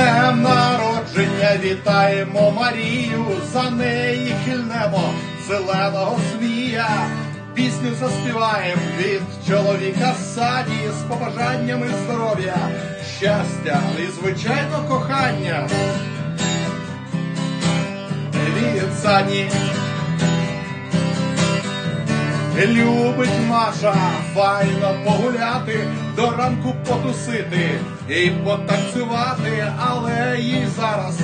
днем народження вітаємо Марію, за неї хильнемо зеленого змія. Пісню заспіваємо від чоловіка саді з побажаннями здоров'я, щастя і звичайно кохання. Від сані. Любить Маша файно погуляти, до ранку потусити і потанцювати, але їй зараз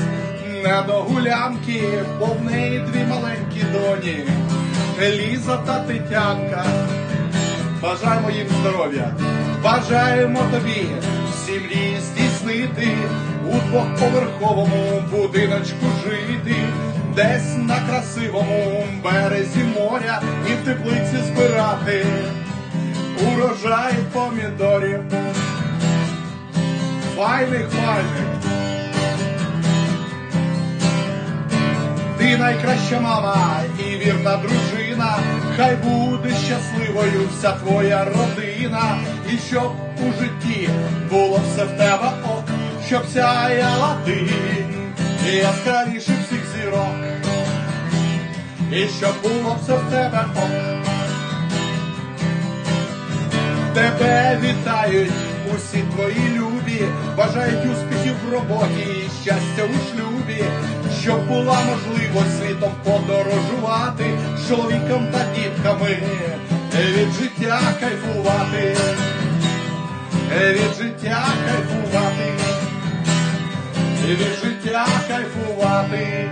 не до гулянки, бо в неї дві маленькі доні, Ліза та Тетянка. Бажаємо їм здоров'я, бажаємо тобі всі мрії здійснити, у двохповерховому будиночку жити, десь на красивому березі моря теплиці збирати урожай помідорів. Файних, файних. Ти найкраща мама і вірна дружина, хай буде щасливою вся твоя родина, і щоб у житті було все в тебе ок, щоб сяяла ти яскравіше і щоб було все в тебе ок. Тебе вітають усі твої любі, бажають успіхів в роботі і щастя у шлюбі, щоб була можливість світом подорожувати чоловіком та дітками, від життя кайфувати, від життя кайфувати, від життя кайфувати.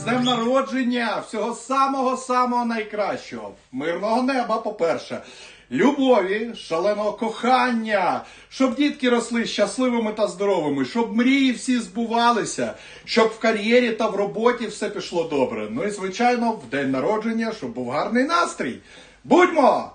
З днем народження, всього самого самого найкращого. Мирного неба, по-перше, любові, шаленого кохання, щоб дітки росли щасливими та здоровими, щоб мрії всі збувалися, щоб в кар'єрі та в роботі все пішло добре. Ну і звичайно, в день народження, щоб був гарний настрій. Будьмо!